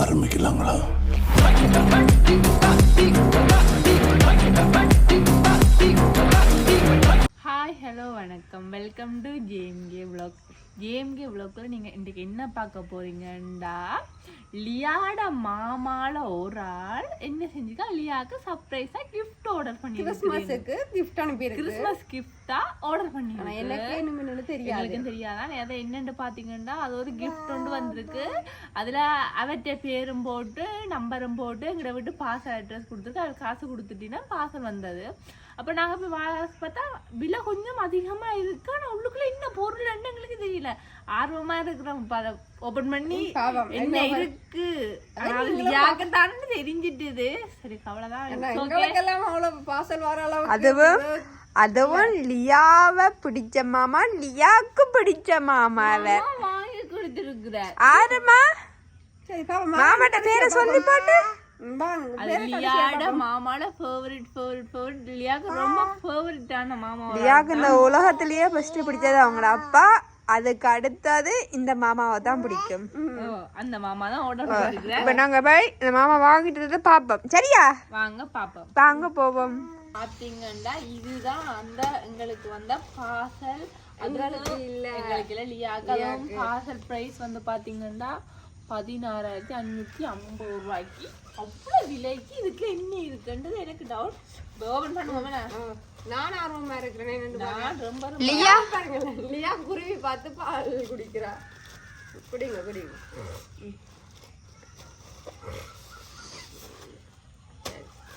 ஆரம்பிக்கலாங்களா hi hello வணக்கம் welcome to JMK vlog JMK vlogல நீங்கள் இன்றைக்கு என்ன பார்க்க போறீங்கண்டா? லியாட மாமால ஒரு ஆள் என்ன செஞ்சுக்கா லியாக்கு சர்ப்ரைஸா கிஃப்ட் ஆர்டர் பண்ணி கிறிஸ்மஸுக்கு கிஃப்ட் அனுப்பியிருக்கு. கிறிஸ்மஸ் கிஃப்டா ஆர்டர் பண்ணி எனக்கு என்னன்னு தெரியாது. எங்களுக்கும் தெரியாதான் அதை என்னன்னு பாத்தீங்கன்னா அது ஒரு கிஃப்ட் ஒன்று வந்திருக்கு. அதுல அவற்றை பேரும் போட்டு நம்பரும் போட்டு எங்களை விட்டு பார்சல் அட்ரஸ் கொடுத்துருக்கு. அது காசு கொடுத்துட்டீங்கன்னா பார்சல் வந்தது. அப்ப நாங்க போய் வாங்க பார்த்தா விலை கொஞ்சம் அதிகமா இருக்கு. ஆனா உள்ளுக்குள்ள என்ன பொருள் என்ன எங்களுக்கு தெரியல. ஆர்வமா இருக்கிறோம். அதை ஓபன் பண்ணி என்ன இருக்கு? ஆனால் லியாக்கத்தானு தெரிஞ்சிட்டுது. சரி கவலைதான். அவ்வளவு பாசல் வர அதுவும் அதுவும் லியாவை பிடிச்ச மாமா லியாக்கு பிடிச்ச மாமாவை வாங்கி கொடுத்துருக்குற ஆறுமா மாமாட்ட பேரை சொல்லி போட்டு. லியாட மாமால ஃபேவரட் ஃபேவரட் ஃபேவரட் லியாக்கு ரொம்ப ஃபேவரட்டான மாமா லியாக்கு இந்த உலகத்திலேயே ஃபர்ஸ்ட் பிடிச்சது அவங்களோட அப்பா அதுக்கு அடுத்தது இந்த மாமாவை தான் பிடிக்கும். அந்த மாமா தான் பண்ணிருக்கிறேன் இப்ப நாங்க போய் இந்த மாமா வாங்கிட்டு பாப்போம் சரியா? வாங்க பாப்போம் வாங்க போவோம். பாத்தீங்கன்னா இதுதான் அந்த எங்களுக்கு வந்த பார்சல் எங்களுக்கு இல்ல. எங்களுக்கு இல்ல லியாக்கு. பார்சல் பிரைஸ் வந்து பாத்தீங்கன்னா பதினாறாயிரத்தி அஞ்சூத்தி ஐம்பது ரூபாய்க்கு. அவ்வளவு விலைக்கு இதுக்கு என்ன இருக்குன்றது எனக்கு டவுட் ஓபன் பண்ணுவோமே நான் ஆர்வமா இருக்கிறேன் பாருங்க. நான் ரொம்ப ரொம்ப லியா? பாருங்களேன், லியா குருவி பார்த்து பால் குடிக்கிறா. குடிங்க குடிங்க.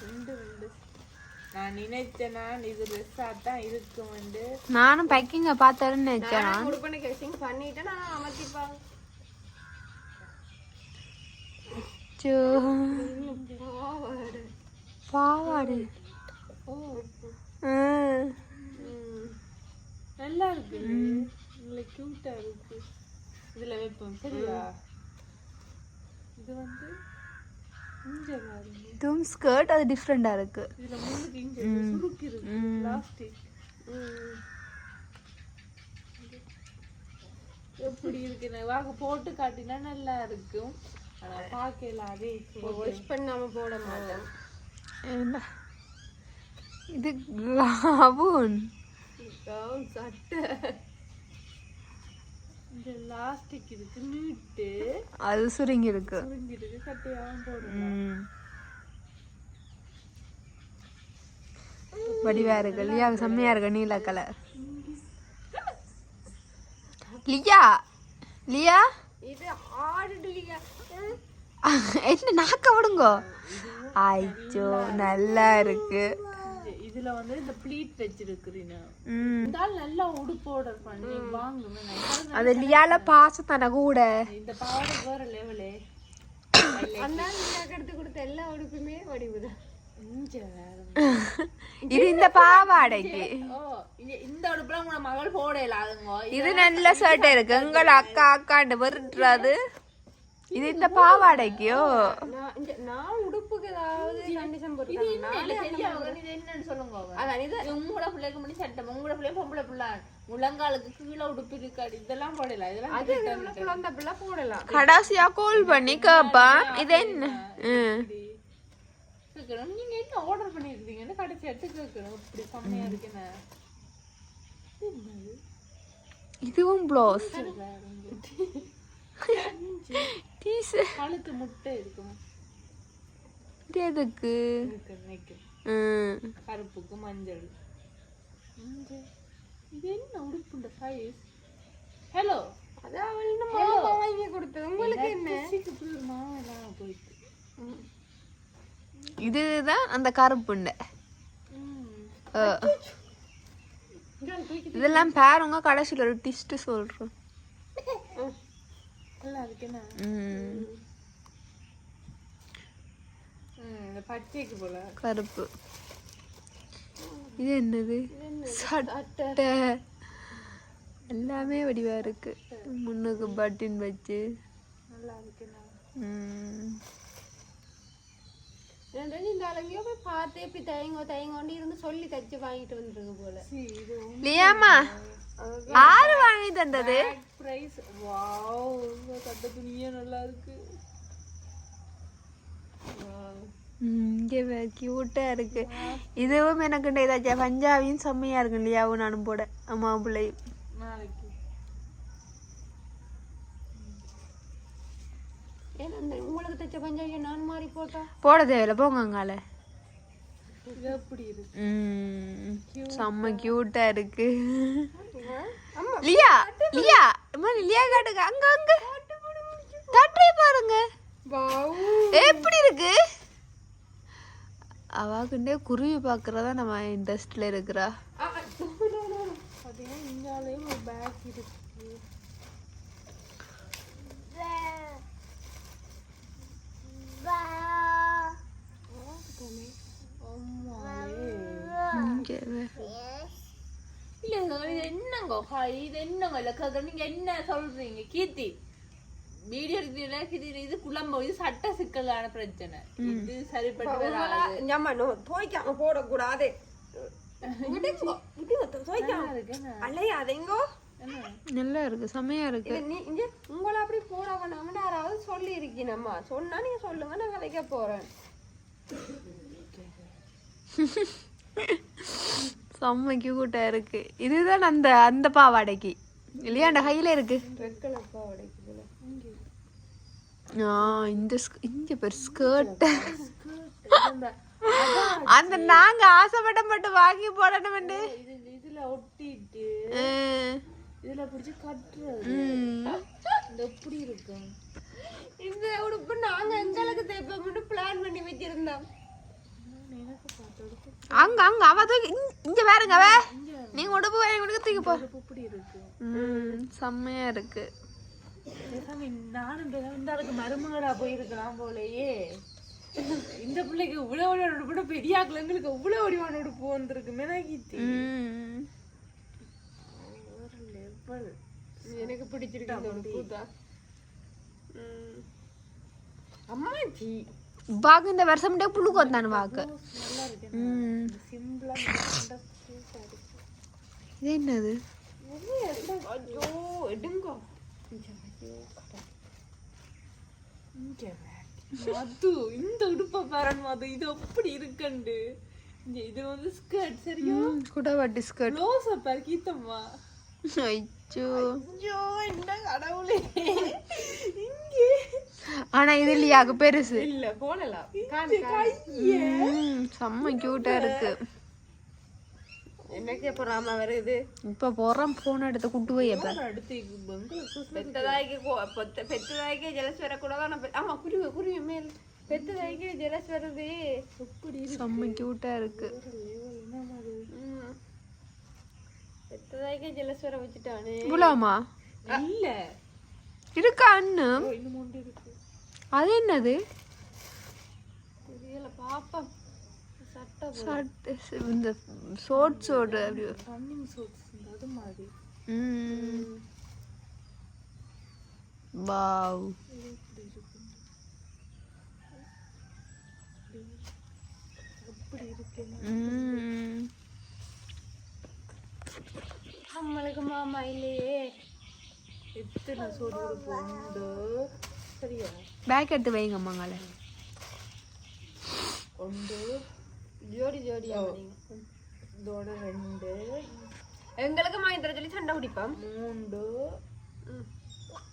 ரெண்டு ரெண்டு. நான் நினைச்சேன் நான் இது ரெஸ்ஸா தான் இருக்கும் வந்து நானும் பேக்கிங்க பார்த்தேன்னு நினைச்சேன் நான். உடுப்பனை கேசிங் பண்ணிட்டு நான் அமர்த்திப்பாங்க. அச்சோ. பாவாடு. நல்லா இருக்கு. நல்ல கியூட்டா இருக்கு. இதுல வைப்போம். சரியா? இது வந்து இதுவும் ஸ்கர்ட் அது டிஃப்ரெண்டா இருக்கு. இதுல முன்னுக்கு இஞ்ச சுருக்கு இருக்கு பிளாஸ்டிக் எப்படி இருக்கு? வாங்க போட்டு காட்டினா நல்லா இருக்கும். ஆனா பார்க்கல அதே வாஷ் பண்ணாம போட மாட்டேன். என்ன? இது கவுன். கவுன் சட்டை. இந்த லாஸ்டிக் இருக்கு நீட்டு. அது சுருங்கி இருக்கு சுருங்கிருக்கு சட்டையாவும் போடும் ம். வடிவா இருக்கு லியா செம்மையா இருக்கு நீல கலர். லியா! லியா! இது ஆடுலியா என்ன நாக்க விடுங்கோ? ஐயோ நல்லா இருக்கு. இதுல வந்து இந்த ப்ளீட் வச்சிருக்கிறீங்க. ஆள் நல்லா உடுப்பு ஆர்டர் பண்ணி வாங்குவேன் அது லியால பாசம் தானே கூட. இந்த பாவாடை வேற லெவலு அந்த லியாக்கு எடுத்து கொடுத்த எல்லா உடுப்புமே வடிவுதான் இது இந்த பாவாடைக்கு. இந்த உடுப்புலாம் உங்க மகள் போடல அதுங்க. இது நல்ல சட்டை இருக்கு. எங்கள் அக்கா அக்காண்டு வருட்டுறது இது இந்த பாவாடைக்கோ? நான் இந்த நான் உடுப்புக்கு ஏதாவது கண்டிஷன். அதான் இது உங்களோட பிள்ளைக்கு முடி சட்டை உங்களோட பிள்ளை பொம்பளை பிள்ளை. முழங்காலுக்கு கீழே உடுப்பு இருக்காது இதெல்லாம் போடல. இதெல்லாம் குழந்தை பிள்ளை போடலாம். கடைசியா கால் பண்ணி கேப்பான் இது என்ன. கேட்கணும் நீங்க என்ன ஆர்டர் பண்ணிருக்கீங்கன்னு கடைசி எடுத்து கேட்கணும் இப்படி செம்மையா இருக்குன்னு இதுவும் ப்ளவுஸ் டீசர் கழுத்து முட்டை இருக்கும்? இது எதுக்கு. கருப்புக்கு மஞ்சள். மஞ்சள். இது என்ன உடுப்புண்ட சைஸ் ஹலோ அதான் அவள் இன்னும் மாமா வாங்கி கொடுத்தது. உங்களுக்கு என்ன? போயிட்டு. இதுதான் அந்த கருப்புண்டை. இதெல்லாம் பாருங்க கடைசியில் ஒரு டிஸ்ட் சொல்றோம் நல்லா இருக்கு என்ன ம். ம், இந்த பச்சைக்கு போல கருப்பு இது என்னது சட்டை எல்லாமே வடிவா இருக்கு முன்னுக்கு பட்டின் வச்சு. ரெண்டு இந்த போய் பார்த்து இப்படி தயங்கோ தயங்கோண்டு இருந்து சொல்லி தச்சு வாங்கிட்டு வந்துருக்கு போல இது ஆறு வாங்கி தந்தது. பிரைஸ் வாவ் கட்ட துணியே நல்லா இருக்கு. இங்கே கியூட்டா இருக்கு. இதுவும் எனக்கு ஏதாச்சும் பஞ்சாபியும் செம்மையா இருக்கு இல்லையாவும் நானும் போட அம்மா பிள்ளையும். உங்களுக்கு தைச்ச பஞ்சாயத்து நான் மாறி போட்டா? போட தேவையில்ல போங்க அங்கால செம்ம கியூட்டா இருக்கு. லியா லியா லியா காட்டுங்க அங்க அங்க. தட்டை பாருங்க. எப்படி இருக்கு? அவாக்குண்டே குருவி பாக்குறதா நம்ம இன்ட்ரெஸ்ட்ல இருக்கிறா. இங்காலையும் ஒரு பேக் இருக்கு ஆமாலே. இங்கே வே. இல்ல இது என்னங்க இது என்னங்க இல்ல கதை? நீங்க என்ன சொல்றீங்க? கீர்த்தி வீடியோ கீர்த்தி இது குழம்பு இது சட்ட சிக்கலான பிரச்சனை. இது சரிப்பட்டு ஞாமா நோ துவைக்காம போடக்கூடாது? அலையாதீங்கோ? நல்லா இருக்கு செம்மையா இருக்கு. நீ இங்க உங்களை அப்படி போட வேணாம்னு யாராவது சொல்லி சொன்னா நீங்க சொல்லுங்க நான் கதைக்க போறேன். செம்ம கியூட்டா இருக்கு. இதுதான் அந்த அந்த பாவாடைக்கு. இல்லையா? அந்த கையில இருக்கு. ஆ இந்த இங்க பேர் ஸ்கர்ட் அந்த நாங்க ஆசைப்பட்ட மட்டும் வாங்கி போடணும் இது இதுல ஒட்டிட்டு இதுல பிடிச்சு கட்டுறது. இந்த எப்படி இருக்கும்? இந்த உடுப்பு நாங்க எங்களுக்கு தைப்போம்னு பிளான் பண்ணி வச்சிருந்தோம். அங்க அங்க அவ தூக்கி இங்க- பாருங்க அவ. நீங்க வாங்கி கொடுக்க தூக்கி போ. இருக்கு ம், செம்மையா இருக்கு. நானும் ஆளுக்கு மருமகளா போயிருக்கலாம் போலயே. இந்த பிள்ளைக்கு இவ்வளவு வடிவான உடுப்பு பெரிய ஆக்குல எங்களுக்கு இவ்வளவு வடிவான உடுப்பு வந்திருக்கு மேனாகீத்தி எனக்கு பிடிச்சிருக்கு. அம்மாச்சி. பாக்கு இந்த வருஷம் மட்டும் புழு கொத்தானு பாக்கு இது என்னது? மது இந்த உடுப்ப பாரன் மது. இது எப்படி இருக்குண்டு. இது வந்து ஸ்கர்ட் சரியா? குடவாட்டி ஸ்கர்ட் க்ளோஸ் பாரு கீத்தம்மா. ஐயோ ஐயோ என்ன கடவுளே. ஆனா இது இல்லையாக்கு பெருசு. இல்ல போடலாம். செம்ம கியூட்டா இருக்கு. எனக்கு எப்ப ராமா வருது? இப்ப போறோம் போன் எடுத்து குட்டு போய் எப்ப? பெத்ததாய்க்கு பெத்ததாய்க்கு ஜெலஸ் வரக்கூடாது? ஆமா குருவி குருவி மேல். பெத்ததாய்க்கு ஜெலஸ் வருது. செம்ம கியூட்டா இருக்கு. பெத்ததாய்க்கு ஜெலஸ் வர வச்சுட்டானே. இவ்வளோமா இல்ல. இருக்கா அண்ணன் இன்னும் ஒன்று இருக்கு. அது என்னது? சட்டை இந்த ஷோட்ஸோட அப்படி ரன்னிங் சோட்ஸ் அது மாதிரி. வாவ். எப்படி இருக்கு? நம்மளுக்கு மாமா இல்லையே. எத்தனை சோடு சரியா பேக் எடுத்து வைங்க மங்கள ஒன்று ஜோடி ஜோடியா இதோட ரெண்டு. எங்களுக்கு வாங்கி தர சொல்லி சண்டை குடிப்போம். மூன்று.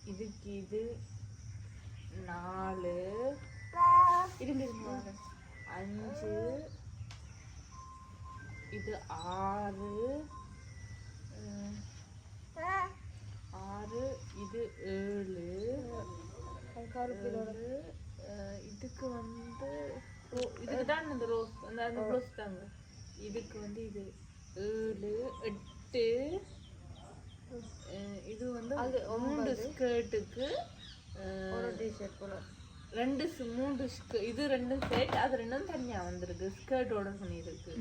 இதுக்கு இது நாலு. வரேன். அஞ்சு. இது ஆறு. ஆறு இது ஏழு. இதுக்கு வந்து ரோ- இதுக்கு தான் இந்த ரோஸ் அந்த அந்த ப்ளவுஸ் தாங்க இதுக்கு வந்து இது ஏழு எட்டு இது வந்து மூன்று ஸ்கர்ட்டுக்கு ஒரு டிஷர்ட் போல. ரெண்டு ஸ்- மூன்று இது ரெண்டு செட் அது ரெண்டும் தனியா வந்திருக்கு ஸ்கர்ட்டோட பண்ணியிருக்கு.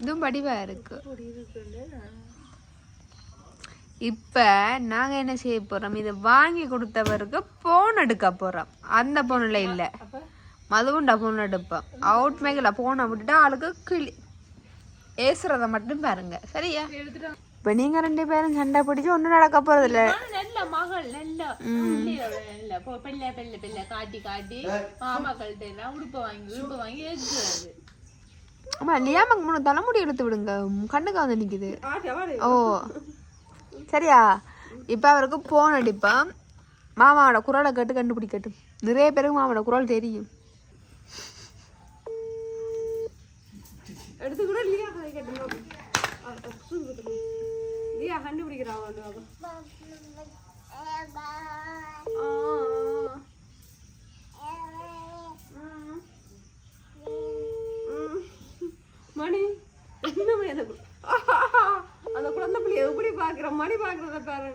இதுவும் படிவா இருக்கு. இப்ப நாங்க என்ன செய்ய போறோம்? இதை வாங்கி கொடுத்தவருக்கு போன் எடுக்க போறோம். அந்த போன்ல இல்ல. மதுவுண்டா போன் எடுப்போம். அவுட் மேக்கல போனை விட்டுட்டு ஆளுக்கு கிளி ஏசுறத மட்டும் பாருங்க. சரியா? இப்ப நீங்க ரெண்டு பேரும் சண்டை பிடிச்சு ஒண்ணும் நடக்க போறது இல்ல நல்ல மகள் நல்ல. பிள்ளை பிள்ளை பிள்ளை. காட்டி காட்டி. மாமாக்கள்கிட்ட எல்லாம் உடுப்பு வாங்கி உடுப்பு வாங்கி ஏற்றுறது ஆமா லியாமக்கு மூணு தலைமுடி எடுத்து விடுங்க. கண்ணுக்கு வந்து வாடு ஓ. சரியா? இப்போ அவருக்கு ஃபோன் அடிப்பான் மாமாவோட குரலை கேட்டு கண்டுபிடிக்கட்டும். நிறைய பேருக்கு மாமாவோட குரல் தெரியும். எடுத்து கூட லியா கதை கேட்டு லியா கண்டுபிடிக்கிறா மணி என்ன அந்த குழந்தை பிள்ளைய எப்படி பாக்குற மணி பாக்குறத பாரு.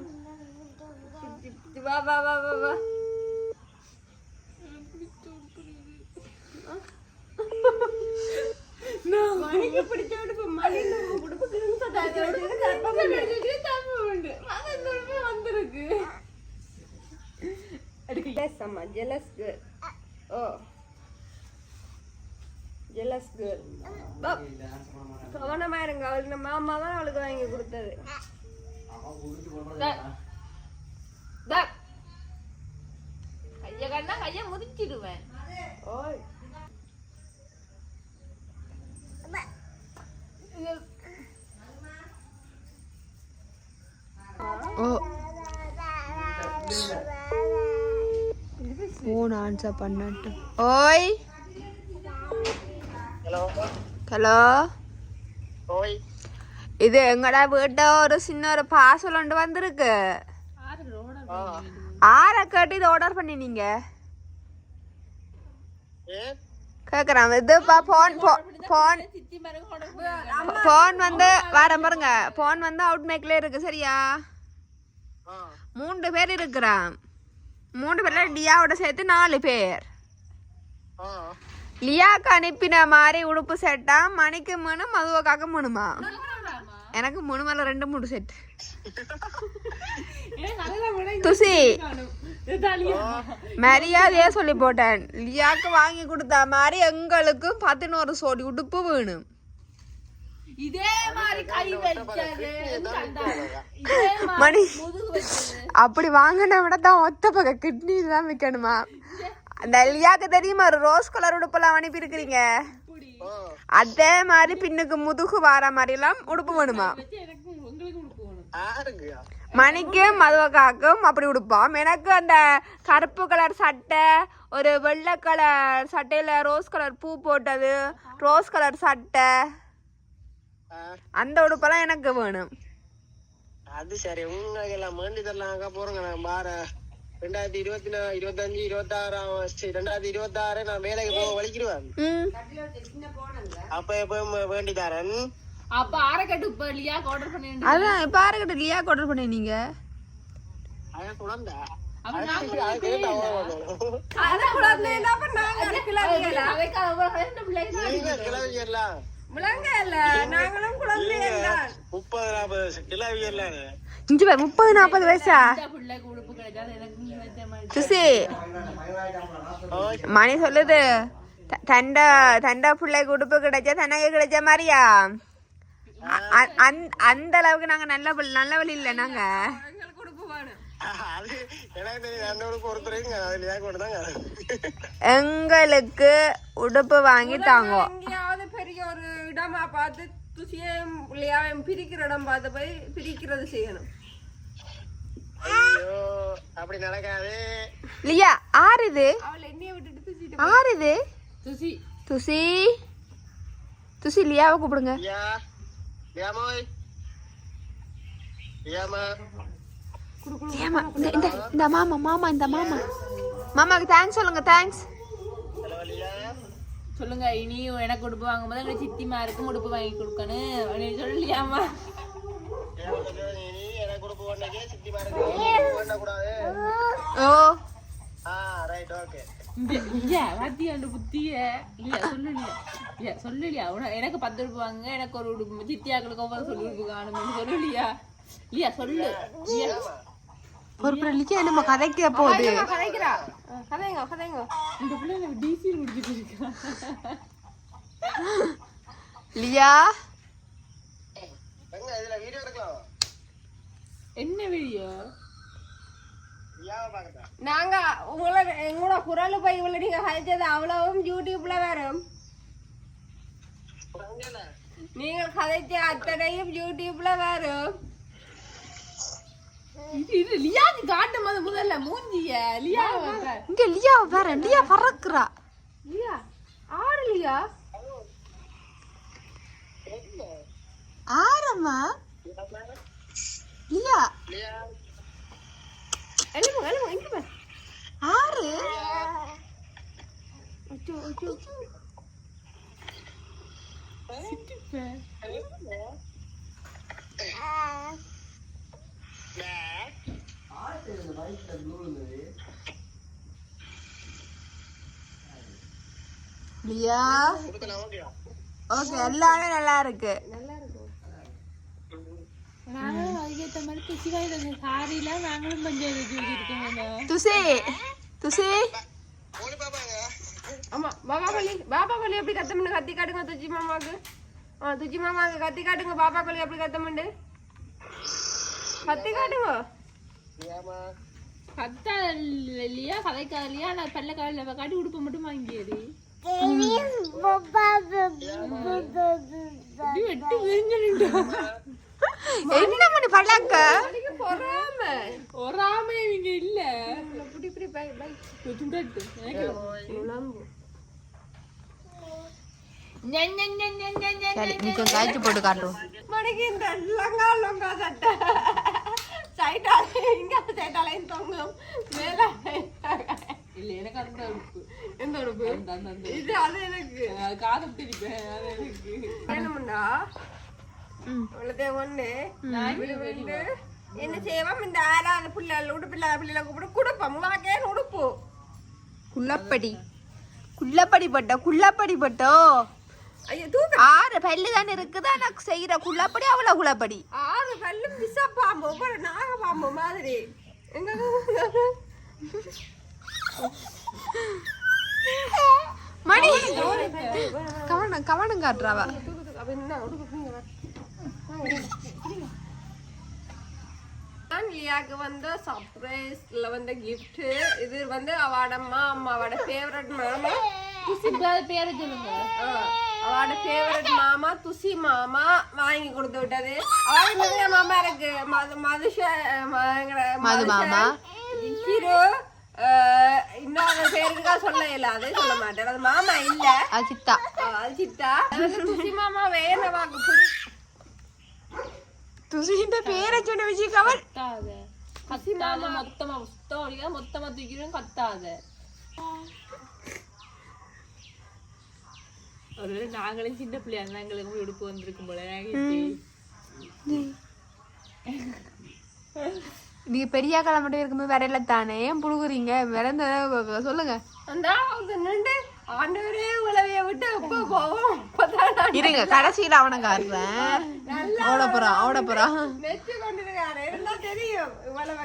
வா வா வா வா வா. மணிக்கு பிடிச்ச உடுப்பு மணி நம்ம உடுப்பு கிழிஞ்ச தாத்தி வச்சுட்டு அம்மா ஓ. ஜெலஸ் கேர்ள் பா. கவனமா இருங்க அவளுக்கு நம்ம மாமா தான் அவளுக்கு வாங்கி கொடுத்தது. கைய கண்ணா கைய முதிச்சிடுவேன் ஓய். ஓ. போன் ஆன்சர் பண்ணட்டும். ஓய். ஹலோ. ஹலோ. ஓய். இது எங்கடா வீட்டை ஒரு சின்ன ஒரு பார்சல் ஒன்று வந்திருக்கு ஆரை கேட்டு இதை ஆர்டர் பண்ணினீங்க ஏ கேட்குறேன் இதுப்பா சித்தி மரம் ஃபோன் வந்து வர பாருங்க ஃபோன் வந்து அவுட் மேக்ல இருக்கு சரியா மூன்று பேர் இருக்கிறான் மூணு பேர்ல லியாவோட சேர்த்து நாலு பேர் லியாக்கு அனுப்பின மாதிரி உடுப்பு செட்டா மணிக்கு மூணு மதுவக்காக்க மூணுமா எனக்கு மூணு மேல ரெண்டு மூணு செட் துசி. மரியாதையா சொல்லி போட்டேன். லியாக்கு வாங்கி கொடுத்த மாதிரி எங்களுக்கும் பதினோரு சோடி உடுப்பு வேணும். இதே மாதிரி கை மணி அப்படி வாங்கின விட தான் ஒத்த பக்க கிட்னி தான் விற்கணுமா அந்த லியாக்கு தெரியுமா? ஒரு ரோஸ் கலர் உடுப்பெல்லாம் அனுப்பி இருக்கிறீங்க அதே மாதிரி பின்னுக்கு முதுகு வார மாதிரி எல்லாம் உடுப்பு வேணுமா? மணிக்கும் மதுவக்காக்கும் அப்படி உடுப்பாம். எனக்கு அந்த கருப்பு கலர் சட்டை ஒரு வெள்ளை கலர் சட்டையில ரோஸ் கலர் பூ போட்டது ரோஸ் கலர் சட்டை. அந்த உடுப்பெல்லாம் எனக்கு வேணும். அது சரி உங்களுக்கு எல்லாம் வேண்டி தரலாம் அங்க போறோங்க நான் பார ரெண்டாயிரத்தி இருபத்தி நா- இருபத்தஞ்சு இருபத்தாறாம் ரெண்டாயிரத்தி இருபத்தாறு நான் வேலைக்கு போக வலிக்கிடுவேன் அப்ப எப்ப வேண்டி தரேன் அப்ப அரைக்கட்டு இப்ப இல்லையா ஆர்டர் பண்ணி அதான் பாருக்கிட்ட லியா ஆர்டர் பண்ணினீங்க அதான் குழந்தை. அப்ப அதுக்கு அதுக்கு தான் அவன் வரணும். அத குழந்தை என்ன பண்ணாங்க கிளம்பியல நீங்க நாங்களும் குழந்தை முப்பது நாற்பது வயசா? சுசி மணி சொல்லுது தண்டா தண்டா தண்ட பிள்ளைக்கு உடுப்பு கிடைச்சா தனக்கு கிடைச்ச மாதிரியா அந்த- அளவுக்கு நாங்க நல்ல நல்ல வழி இல்லை நாங்க எங்களுக்கு உடுப்பு வாங்கி தாங்க எங்களுக்கு உடுப்பு வாங்கி பெரிய ஒரு இடமா பார்த்து துசியம் பிரிக்கிற இடம் பார்த்து போய் பிரிக்கிறது செய்யணும் அப்படி நடக்காது. லியா ஆறு இது அவளை என்னைய விட்டுட்டு துசிட்டு ஆறு இது சுசி துசி. துசி லியாவை கூப்பிடுங்க. ஏமா இந்த இந்த இந்த மாமா மாமா இந்த மாமா. மாமாக்கு தேங்க்ஸ் சொல்லுங்க தேங்க்ஸ் ஹலோ லியா. சொல்லுங்க இனி எனக்கு உடுப்பு வாங்கும்போது எங்க சித்திமாருக்கும் உடுப்பு வாங்கி கொடுக்கணும். அப்படின்னு சொல்லலையாமா ஓ. எனக்கு பத்து வாங்க எனக்கு ஒரு உடுப்பு சித்தியாக்களுக்கு ஒவ்வொரு சொல்லி உடுப்பு காணும்னு சொல்லலையா? இல்லையா சொல்லு. ஒரு பிள்ளைக்கு நம்ம கதைக்க போகுது? கதைக்கிறா? கதைங்க கதைங்க. இந்த பிள்ளை எனக்கு டிசி முடிச்சுட்டு இருக்கா? லியா? வீடியோ எடுக்கலாம்? என்ன வீடியோ நாங்க உங்களை உங்களோட குரல் போய் இவ்வளவு நீங்க கதைச்சது அவ்வளவும் யூடியூப்ல வரும். நீங்கள் கதைச்ச அத்தனையும் யூடியூப்ல வரும். இது இது லியாக்கு காட்டும் போது முதல்ல மூஞ்சிய லியா இங்க லியா வேற லியா பறக்குறா. லியா ஆறு லியா? ஆரம்மா? லியா லியா எழுமு எழுமு இங்க பாரு ஆறு அச்சோ அச்சோ லியா கொடுக்கலாம் ஓகேவா ஓகே எல்லாமே நல்லா இருக்கு நல்லா இருக்கும் நாங்களும் அதுக்கேற்ற மாதிரி குச்சிவாய் சாரிலாம் நாங்களும் பஞ்சாயத்து வச்சிருக்கோம் துசி துசி. ஆமா பாபா கொல்லி பாபா கொல்லி எப்படி கத்தமுண்டு கத்தி காட்டுங்க துச்சி மாமாக்கு ஆ துச்சி மாமாக்கு கத்தி காட்டுங்க பாபா கொல்லி எப்படி கத்தமுண்டு கத்தி காட்டுங்க. கத்தா கதைக்காத இல்லையா நான் பல்ல காலில் காட்டி உடுப்பு மட்டும் வாங்கியது வெட்டி விரிஞ்சிட்டு என்ன பண்ணி பழக்க? பொறாம. ஒராம இவங்க இல்ல. இப்படி இப்படி பை பை. நுழம்பு. சரி நீ கொஞ்சம் போட்டு காட்டுவோம் மணிக்கு இந்த லங்கா லங்கா சட்டை. சைட்டாலே இங்க சைட்டாலையும் தொங்கும். மேல இல்ல எனக்கு அந்த உடுப்பு எந்த உடுப்பு? இது அது எனக்கு. காது பிடிப்பேன் அது எனக்கு. வேணுமுண்டா இப்படி வந்து என்ன செய்வோம் இந்த ஆறாவது பிள்ளைகள் உடுப்பு இல்லாத பிள்ளைகளை கூப்பிட்டு கொடுப்போம் உனக்கே உடுப்பு குள்ளப்படி குள்ளப்படி பட்டோ குள்ளப்படி பட்டோ ஆறு பல்லு தானே இருக்குது எனக்கு செய்யற குள்ளப்படி அவ்வளவு குள்ளப்படி ஆறு பல்லு பிச பாம்பு ஒரு நாக பாம்பு மாதிரி எங்க மணி கவனம் கவனம் காட்டுறாவ லியாக்கு வந்து சர்ப்ரைஸ்ல வந்து gift. இது வந்து அவட மாமா அவட ஃபேவரட் மாமா. பேரை சொல்லுங்க. ஆ, அவட ஃபேவரட் மாமா துசி மாமா வாங்கி கொடுத்து விட்டது. நிறைய மாமா இருக்கு மது மதுஷ மது மாமா. ஹீரோ இன்னொரு பேருக்கு சொல்ல இல்லாது சொல்ல மாட்டேன். அது மாமா இல்ல. அது சித்தா ஆ, அது சித்தா அது வந்து துசி மாமா துசின்ற பேரை சொன்ன விஷயம் கவல் கத்தாத. கத்தாத மொத்தமா அடிக்காத. மொத்தமா தூக்கிடும் கத்தாத. ஒரு நாங்களும் சின்ன பிள்ளையா இருந்தா எங்களுக்கு உடுப்பு வந்திருக்கும் போல. நீங்க பெரிய காலம் மட்டும் இருக்கும்போது இல்ல தானே? ஏன் புழுகுறீங்க? வேற எந்த சொல்லுங்க. அந்த நின்று. ஆண்டவரே உலவைய விட்டு எப்போ போவோம்? இருங்க கடைசியில அவனை காட்டுறேன். ஓட போறான் ஓட போறான் நெச்சு கொண்டிருக்காரு இருந்தா தெரியும் இவ்வளவு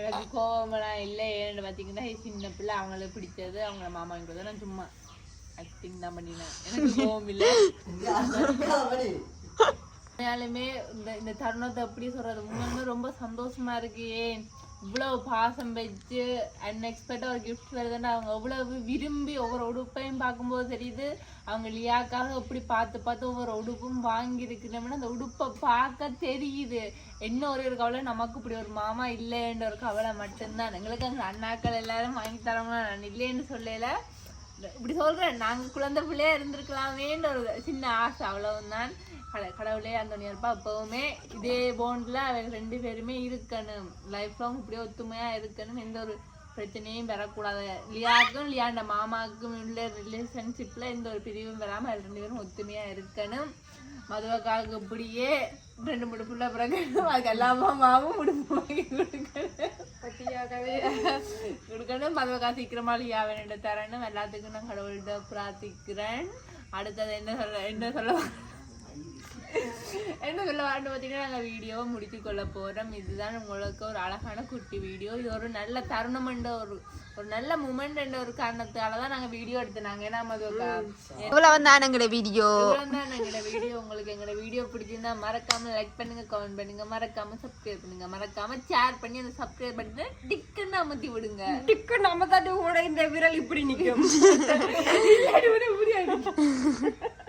எனக்கு கோவமெல்லாம் இல்லை. ஏன்னு பார்த்தீங்கன்னா சின்ன பிள்ளை அவங்களுக்கு பிடிச்சது அவங்கள மாமா கொடுத்தது நான் சும்மா ஆக்டிங் தான் பண்ணினேன். எனக்கு கோவம் இல்லை. உண்மையாலுமே இந்த இந்த தருணத்தை எப்படி சொல்றது உண்மையுமே ரொம்ப சந்தோஷமா இருக்கு. ஏன்? இவ்வளவு பாசம் வச்சு அன்எக்ஸ்பெக்டாக ஒரு கிஃப்ட் வருதுன்னு அவங்க அவ்வளவு விரும்பி ஒவ்வொரு உடுப்பையும் பார்க்கும்போது தெரியுது. அவங்க லியாக்காக எப்படி பார்த்து பார்த்து ஒவ்வொரு உடுப்பும் வாங்கியிருக்கிறோம்னா அந்த உடுப்பை பார்க்க தெரியுது. என்ன ஒரு ஒரு கவலை? நமக்கு இப்படி ஒரு மாமா இல்லைன்ற ஒரு கவலை மட்டும்தான். எங்களுக்கு அங்கே அண்ணாக்கள் எல்லாரும் வாங்கி தரோம்னா நான் இல்லைன்னு சொல்லலை. இப்படி சொல்கிறேன் நாங்கள் குழந்தை பிள்ளையா இருந்திருக்கலாமேன்ற ஒரு சின்ன ஆசை அவ்வளவுதான். கட- கடவுளே அந்த இருப்பா எப்பவுமே இதே போண்டில் அவங்க ரெண்டு பேருமே இருக்கணும். லைஃப் லாங் இப்படியே ஒத்துமையாக இருக்கணும். எந்த ஒரு பிரச்சனையும் வரக்கூடாது. லியா லியாண்ட மாமாவுக்கும் உள்ள ரிலேஷன்ஷிப்பில் எந்த ஒரு பிரிவும் வராமல் அது ரெண்டு பேரும் ஒத்துமையாக இருக்கணும். மதுவக்காவுக்கு இப்படியே ரெண்டு மூணு பிள்ளை பிறகு அதுக்கு எல்லா மாமாவும் உடுப்பு வாங்கி கொடுக்கணும். பட்டியாகவே கொடுக்கணும். மதுவக்கா சீக்கிரமா லியா வேணும் தரணும். எல்லாத்துக்கும் நான் கடவுள்கிட்ட பிரார்த்திக்கிறேன். அடுத்தது என்ன சொல்ல என்ன சொல்ல என்ன சொல்ல வாண்டு பார்த்தீங்கன்னா நாங்கள் வீடியோவை முடித்து கொள்ள போகிறோம் இதுதான் உங்களுக்கு ஒரு அழகான குட்டி வீடியோ இது ஒரு நல்ல தருணம் என்ற ஒரு ஒரு நல்ல மூமெண்ட் என்ற ஒரு காரணத்தால தான் நாங்கள் வீடியோ எடுத்துனாங்க. ஏன்னா மதுவக்கா இவ்வளவு தான் எங்களோட வீடியோ தான் எங்களோட வீடியோ உங்களுக்கு எங்களோட வீடியோ பிடிச்சிருந்தா மறக்காம லைக் பண்ணுங்க கமெண்ட் பண்ணுங்க. மறக்காம சப்ஸ்கிரைப் பண்ணுங்க. மறக்காம ஷேர் பண்ணி அந்த சப்ஸ்கிரைப் பண்ணிட்டு டிக்குன்னு அமுத்தி விடுங்க. டிக்கு நம்ம தாட்டி கூட இந்த விரல் இப்படி நிக்கும். ஓகே வீடியோல